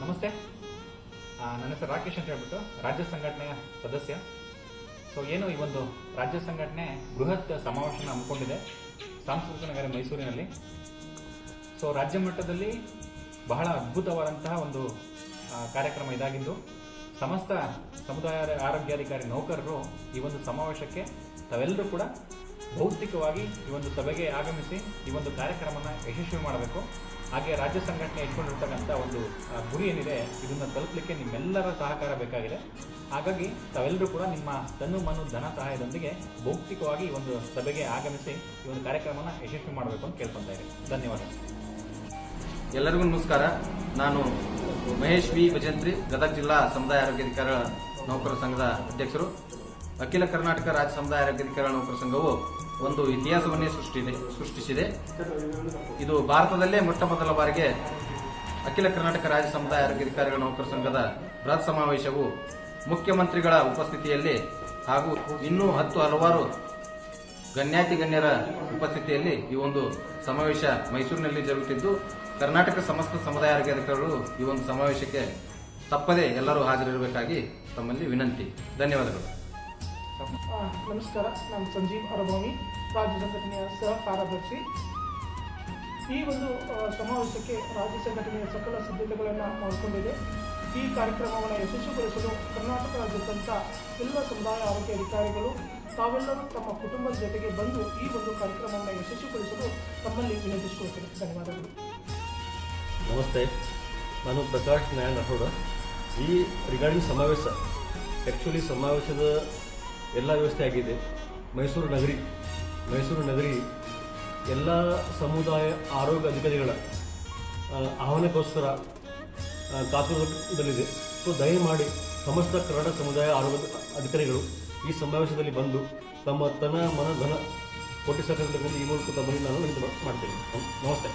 ನಮಸ್ತೆ. ನನ್ನ ಹೆಸರು ರಾಕೇಶ್ ಅಂತ ಹೇಳ್ಬಿಟ್ಟು ರಾಜ್ಯ ಸಂಘಟನೆಯ ಸದಸ್ಯ. ಸೊ ಏನು ಈ ಒಂದು ರಾಜ್ಯ ಸಂಘಟನೆ ಬೃಹತ್ ಸಮಾವೇಶನ ಹಮ್ಮಿಕೊಂಡಿದೆ ಸಾಂಸ್ಕೃತಿಕ ನಗರ ಮೈಸೂರಿನಲ್ಲಿ. ಸೊ ರಾಜ್ಯ ಮಟ್ಟದಲ್ಲಿ ಬಹಳ ಅದ್ಭುತವಾದಂತಹ ಒಂದು ಕಾರ್ಯಕ್ರಮ ಇದಾಗಿದ್ದು, ಸಮಸ್ತ ಸಮುದಾಯ ಆರೋಗ್ಯಾಧಿಕಾರಿ ನೌಕರರು ಈ ಒಂದು ಸಮಾವೇಶಕ್ಕೆ ತಾವೆಲ್ಲರೂ ಕೂಡ ಭೌತಿಕವಾಗಿ ಈ ಒಂದು ಸಭೆಗೆ ಆಗಮಿಸಿ ಈ ಒಂದು ಕಾರ್ಯಕ್ರಮನ ಯಶಸ್ವಿ ಮಾಡಬೇಕು. ಹಾಗೆ ರಾಜ್ಯ ಸಂಘಟನೆ ಇಟ್ಕೊಂಡಿರ್ತಕ್ಕಂಥ ಒಂದು ಗುರಿ ಏನಿದೆ, ಇದನ್ನು ತಲುಪಲಿಕ್ಕೆ ನಿಮ್ಮೆಲ್ಲರ ಸಹಕಾರ ಬೇಕಾಗಿದೆ. ಹಾಗಾಗಿ ತಾವೆಲ್ಲರೂ ಕೂಡ ನಿಮ್ಮ ತನ್ನು ಮನು ಧನ ಸಹಾಯದೊಂದಿಗೆ ಭೌತಿಕವಾಗಿ ಈ ಒಂದು ಸಭೆಗೆ ಆಗಮಿಸಿ ಈ ಒಂದು ಕಾರ್ಯಕ್ರಮನ ಯಶಸ್ವಿ ಮಾಡಬೇಕು ಅಂತ ಕೇಳ್ಕೊತಾ ಇದ್ದೀನಿ. ಧನ್ಯವಾದ ಎಲ್ಲರಿಗೂ ನಮಸ್ಕಾರ. ನಾನು ಮಹೇಶ್ ವಿ. ಭಜಂತ್ರಿ, ಗದಗ ಜಿಲ್ಲಾ ಸಮುದಾಯ ಆರೋಗ್ಯಾಧಿಕಾರ ನೌಕರ ಸಂಘದ ಅಧ್ಯಕ್ಷರು. ಅಖಿಲ ಕರ್ನಾಟಕ ರಾಜ್ಯ ಸಮುದಾಯ ಆರೋಗ್ಯಾಧಿಕಾರಿಗಳ ನೌಕರ ಒಂದು ಇತಿಹಾಸವನ್ನೇ ಸೃಷ್ಟಿದೆ, ಸೃಷ್ಟಿಸಿದೆ. ಇದು ಭಾರತದಲ್ಲೇ ಮೊಟ್ಟ ಮೊದಲ ಬಾರಿಗೆ ಅಖಿಲ ಕರ್ನಾಟಕ ರಾಜ್ಯ ಸಮುದಾಯ ಆರೋಗ್ಯಾಧಿಕಾರಿಗಳ ನೌಕರ ಸಂಘದ ಬೃಹತ್ ಸಮಾವೇಶವು ಮುಖ್ಯಮಂತ್ರಿಗಳ ಉಪಸ್ಥಿತಿಯಲ್ಲಿ ಹಾಗೂ ಇನ್ನೂ ಹತ್ತು ಹಲವಾರು ಗಣ್ಯಾತಿ ಗಣ್ಯರ ಉಪಸ್ಥಿತಿಯಲ್ಲಿ ಈ ಒಂದು ಸಮಾವೇಶ ಮೈಸೂರಿನಲ್ಲಿ ಜರುಗುತ್ತಿದ್ದು, ಕರ್ನಾಟಕ ಸಮಸ್ತ ಸಮುದಾಯ ಆರೋಗ್ಯಾಧಿಕಾರಿಗಳು ಈ ಒಂದು ಸಮಾವೇಶಕ್ಕೆ ತಪ್ಪದೇ ಎಲ್ಲರೂ ಹಾಜರಿರಬೇಕಾಗಿ ತಮ್ಮಲ್ಲಿ ವಿನಂತಿ. ಧನ್ಯವಾದಗಳು. ನಮಸ್ಕಾರ, ನಾನು ಸಂಜೀವ್ ಅರಭಾವಿ ರಾಜ್ಯ ಸಂಘಟನೆಯ ಸಹ ಕಾರ್ಯದರ್ಶಿ. ಈ ಒಂದು ಸಮಾವೇಶಕ್ಕೆ ರಾಜ್ಯ ಸಂಘಟನೆಯ ಸಕಲ ಸಿದ್ಧತೆಗಳನ್ನು ಮಾಡಿಕೊಂಡಿದೆ. ಈ ಕಾರ್ಯಕ್ರಮವನ್ನು ಯಶಸ್ವಿಗೊಳಿಸಲು ಕರ್ನಾಟಕ ರಾಜ್ಯಾದ್ಯಂತ ಎಲ್ಲ ಸಮುದಾಯ ಆರೋಗ್ಯ ಅಧಿಕಾರಿಗಳು, ತಾವೆಲ್ಲರೂ ತಮ್ಮ ಕುಟುಂಬದ ಜೊತೆಗೆ ಬಂದು ಈ ಒಂದು ಕಾರ್ಯಕ್ರಮವನ್ನು ಯಶಸ್ವಿಗೊಳಿಸಲು ತಮ್ಮಲ್ಲಿ ವಿನಂತಿಸಿಕೊಳ್ಳುತ್ತೇನೆ ಧನ್ಯವಾದಗಳು. ನಮಸ್ತೆ, ನಾನು ಪ್ರಕಾಶ್ ನಾರಾಯಣ ರಾಠೋಡ ಈ ರಿಗಾರ್ಡಿಂಗ್ ಸಮಾವೇಶ ಆ್ಯಕ್ಚುಲಿ ಸಮಾವೇಶದ ಎಲ್ಲ ವ್ಯವಸ್ಥೆ ಆಗಿದೆ. ಮೈಸೂರು ನಗರಿ ಮೈಸೂರು ನಗರಿ ಎಲ್ಲ ಸಮುದಾಯ ಆರೋಗ್ಯ ಅಧಿಕಾರಿಗಳ ಆಹ್ವಾನಕ್ಕೋಸ್ಕರ ಕಾತುರದಲ್ಲಿದೆ. ಸೊ ದಯಮಾಡಿ ಸಮಸ್ತ ಕನ್ನಡ ಸಮುದಾಯ ಆರೋಗ್ಯ ಅಧಿಕಾರಿಗಳು ಈ ಸಮಾವೇಶದಲ್ಲಿ ಬಂದು ತಮ್ಮ ತನ ಮನ ಧನ ಕೊಟ್ಟಿ ಸಹಕರಿಸಬೇಕೆಂದು ಈ ಮೂಲಕ ತಮ್ಮಲ್ಲಿ ನಾನು ವಿನಂತಿ ಮಾಡ್ತೇನೆ. ನಮಸ್ತೆ.